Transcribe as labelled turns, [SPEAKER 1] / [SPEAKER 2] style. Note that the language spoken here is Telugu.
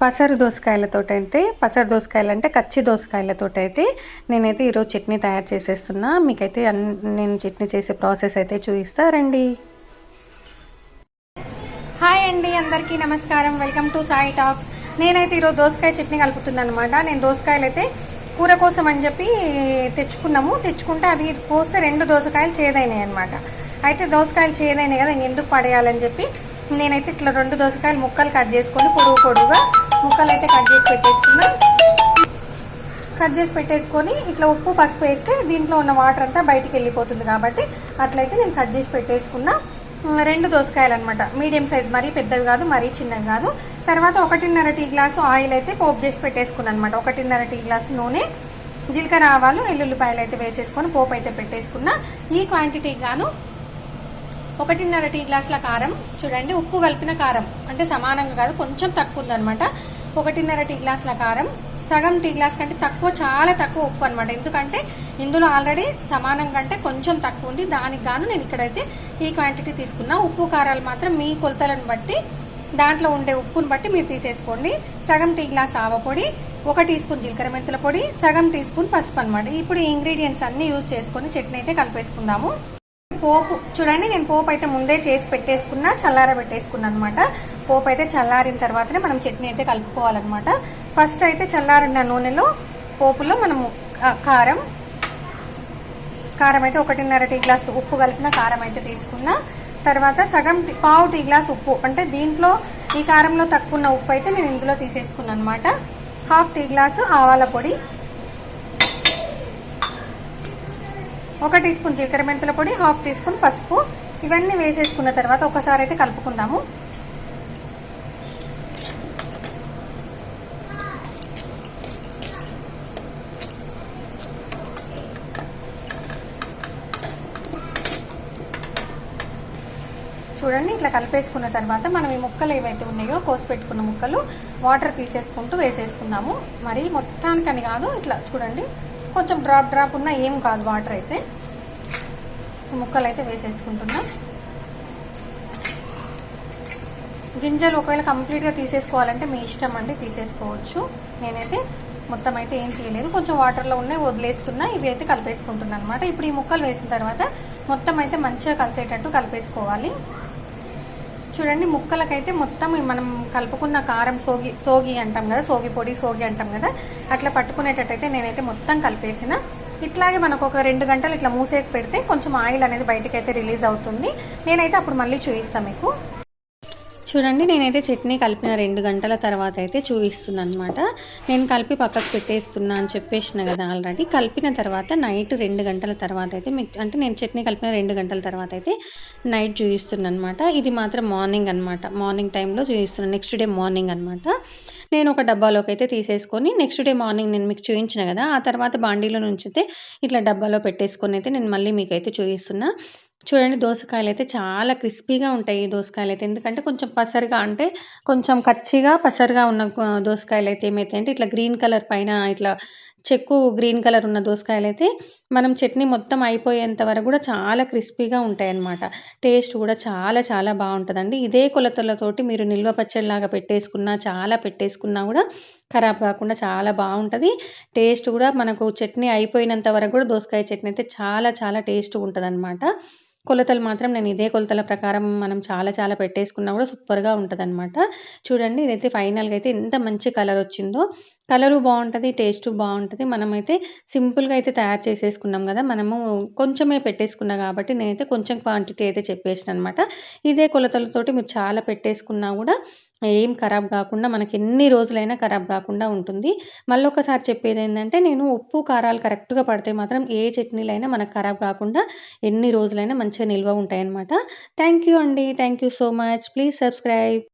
[SPEAKER 1] పసరు దోసకాయలతో అయితే పసరు దోసకాయలు అంటే కచ్చి దోసకాయలతో అయితే నేనైతే ఈరోజు చట్నీ తయారు చేసేస్తున్నా. మీకైతే నేను చట్నీ చేసే ప్రాసెస్ అయితే చూపిస్తారండి హాయ్ అండి అందరికీ నమస్కారం. Welcome to Sai talks. నేనైతే ఈరోజు దోసకాయ చట్నీ కలుపుతున్నాను అనమాట నేను దోసకాయలు అయితే కూర కోసం అని చెప్పి తెచ్చుకున్నాము. తెచ్చుకుంటే అవి పోస్తే రెండు దోసకాయలు చేదైనాయి అనమాట అయితే దోసకాయలు చేదైనాయి కదా ఎందుకు పడేయాలని చెప్పి నేనైతే ఇట్లా రెండు దోసకాయలు ముక్కలు కట్ చేసుకొని పొడుగు పొడుగుగా ముక్కలు అయితే కట్ చేసి పెట్టేసుకున్నా. కట్ చేసి పెట్టేసుకొని ఇట్లా ఉప్పు పసుపు వేస్తే దీంట్లో ఉన్న వాటర్ అంతా బయటికి వెళ్ళిపోతుంది కాబట్టి అట్లయితే నేను కట్ చేసి పెట్టేసుకున్నా. రెండు దోసకాయలు అనమాట మీడియం సైజ్ మరీ పెద్దవి కాదు మరీ చిన్నవి కాదు. తర్వాత ఒకటిన్నర టీ గ్లాసు ఆయిల్ అయితే పోపు చేసి పెట్టేసుకున్నాను అనమాట ఒకటిన్నర టీ గ్లాసు నూనె జీలకర్ర ఆవాలు ఎల్లుల్లిపాయలు అయితే వేసేసుకొని పోపు అయితే పెట్టేసుకున్నా. ఈ క్వాంటిటీ గాను ఒకటిన్నర టీ గ్లాసుల కారం చూడండి ఉప్పు కలిపిన కారం. అంటే సమానంగా కాదు కొంచెం తక్కువ ఉందనమాట ఒకటిన్నర టీ గ్లాసుల కారం సగం టీ గ్లాస్ కంటే తక్కువ చాలా తక్కువ ఉప్పు అనమాట ఎందుకంటే ఇందులో ఆల్రెడీ సమానం కంటే కొంచెం తక్కువ ఉంది. దానికి గాను నేను ఇక్కడైతే ఈ క్వాంటిటీ తీసుకున్నా ఉప్పు కారాలు మాత్రం మీ కొలతలను బట్టి దాంట్లో ఉండే ఉప్పును బట్టి మీరు తీసేసుకోండి. సగం టీ గ్లాస్ ఆవపొడి ఒక టీ స్పూన్ జీలకర్ర మెంతుల పొడి సగం టీ స్పూన్ పసుపు అనమాట ఇప్పుడు ఈ ఇంగ్రీడియంట్స్ అన్ని యూజ్ చేసుకొని చట్నీ అయితే కలిపేసుకుందాము. పోపు చూడండి నేను పోపు అయితే ముందే చేసి పెట్టేసుకున్నా చల్లార పెట్టేసుకున్నా అనమాట పోపు అయితే చల్లారిన తర్వాతనే మనం చట్నీ అయితే కలుపుకోవాలన్నమాట. ఫస్ట్ అయితే చల్లారిన నూనెలో పోపులో మనము కారం కారం అయితే ఒకటిన్నర టీ గ్లాస్ ఉప్పు కలిపిన కారం అయితే తీసుకున్నా. తర్వాత సగం పావు టీ గ్లాస్ ఉప్పు అంటే దీంట్లో ఈ కారంలో తక్కువ ఉన్న ఉప్పు అయితే నేను ఇందులో తీసేసుకున్నాను అనమాట హాఫ్ టీ గ్లాసు ఆవాల పొడి ఒక టీ స్పూన్ జీలకర్ర మెంతుల పొడి హాఫ్ టీ స్పూన్ పసుపు. ఇవన్నీ వేసేసుకున్న తర్వాత ఒకసారి అయితే కలుపుకుందాము. చూడండి ఇట్లా కలిపేసుకున్న తర్వాత మనం ఈ ముక్కలు ఏవైతే ఉన్నాయో కోసి పెట్టుకున్న ముక్కలు వాటర్ తీసేసుకుంటూ వేసేసుకుందాము. మరి మొత్తానికని కాదు ఇట్లా చూడండి. కొంచెం డ్రాప్ డ్రాప్ ఉన్న ఏం కాదు వాటర్ అయితే. ముక్కలు అయితే వేసేసుకుంటున్నా. గింజలు ఒకవేళ కంప్లీట్గా తీసేసుకోవాలంటే మీ ఇష్టం అండి తీసేసుకోవచ్చు. నేనైతే మొత్తం అయితే ఏం చేయలేదు కొంచెం వాటర్లో ఉన్నాయి వదిలేసుకున్నా ఇవి అయితే కలిపేసుకుంటున్నాను అనమాట ఇప్పుడు ఈ ముక్కలు వేసిన తర్వాత మొత్తం అయితే మంచిగా కలిసేటట్టు కలిపేసుకోవాలి. చూడండి ముక్కలకైతే మొత్తం మనం కలుపుకున్న కారం సోగి సోగి అంటాం కదా సోగి పొడి సోగి అంటాం కదా అట్లా పట్టుకునేటట్టయితే నేనైతే మొత్తం కలిపేసిన. ఇట్లాగే మనకు ఒక రెండు గంటలు ఇట్లా మూసేసి పెడితే కొంచెం ఆయిల్ అనేది బయటకైతే అయితే రిలీజ్ అవుతుంది. నేనైతే అప్పుడు మళ్ళీ చూపిస్తాను మీకు. చూడండి నేనైతే చట్నీ కలిపిన రెండు గంటల తర్వాత అయితే చూపిస్తున్నాను అనమాట నేను కలిపి పక్కకు పెట్టేస్తున్నా అని చెప్పేసిన కదా ఆల్రెడీ కలిపిన తర్వాత నైట్ రెండు గంటల తర్వాత అయితే మీకు అంటే నేను చట్నీ కలిపిన రెండు గంటల తర్వాత అయితే నైట్ చూపిస్తున్నాను అనమాట ఇది మాత్రం మార్నింగ్ అనమాట మార్నింగ్ టైంలో చూపిస్తున్నాను నెక్స్ట్ డే మార్నింగ్ అనమాట నేను ఒక డబ్బాలోకి అయితే తీసేసుకొని నెక్స్ట్ డే మార్నింగ్ నేను మీకు చూపించిన కదా ఆ తర్వాత బాండీలో నుంచి అయితే ఇట్లా డబ్బాలో పెట్టేసుకొని అయితే నేను మళ్ళీ మీకైతే చూపిస్తున్నా. చూడండి దోసకాయలు అయితే చాలా క్రిస్పీగా ఉంటాయి ఈ దోసకాయలు అయితే ఎందుకంటే కొంచెం పసరుగా అంటే కొంచెం కచ్చిగా పసరుగా ఉన్న దోసకాయలు అయితే ఏమైతాయంటే ఇట్లా గ్రీన్ కలర్ పైన ఇట్లా చెక్కు గ్రీన్ కలర్ ఉన్న దోసకాయలు అయితే మనం చట్నీ మొత్తం అయిపోయేంత వరకు కూడా చాలా క్రిస్పీగా ఉంటాయి అన్నమాట టేస్ట్ కూడా చాలా చాలా బాగుంటుందండి. ఇదే కొలతలతోటి మీరు నిల్వ పచ్చడిలాగా పెట్టేసుకున్నా చాలా పెట్టేసుకున్నా కూడా ఖరాబ్ కాకుండా చాలా బాగుంటుంది. టేస్ట్ కూడా మనకు చట్నీ అయిపోయినంత వరకు కూడా దోసకాయ చట్నీ అయితే చాలా చాలా టేస్ట్ ఉంటుంది కొలతలు మాత్రం నేను ఇదే కొలతల ప్రకారం మనం చాలా చాలా పెట్టేసుకున్నా కూడా సూపర్గా ఉంటుంది అనమాట చూడండి ఇదైతే ఫైనల్గా అయితే ఎంత మంచి కలర్ వచ్చిందో. కలరు బాగుంటుంది టేస్ట్ బాగుంటుంది. మనమైతే సింపుల్గా అయితే తయారు చేసేసుకున్నాం కదా మనము కొంచెమే పెట్టేసుకున్నా కాబట్టి నేనైతే కొంచెం క్వాంటిటీ అయితే చెప్పేసిన అనమాట ఇదే కొలతలతోటి మీరు చాలా పెట్టేసుకున్నా కూడా ఏం ఖరాబ్ కాకుండా మనకి ఎన్ని రోజులైనా ఖరాబ్ కాకుండా ఉంటుంది. మళ్ళీ ఒకసారి చెప్పేది ఏంటంటే నేను ఉప్పు కారాలు కరెక్ట్గా పడితే మాత్రం ఏ చట్నీలైనా మనకు ఖరాబ్ కాకుండా ఎన్ని రోజులైనా మంచిగా నిల్వ ఉంటాయన్నమాట. థ్యాంక్ యూ అండి. Thank you so much. Please subscribe.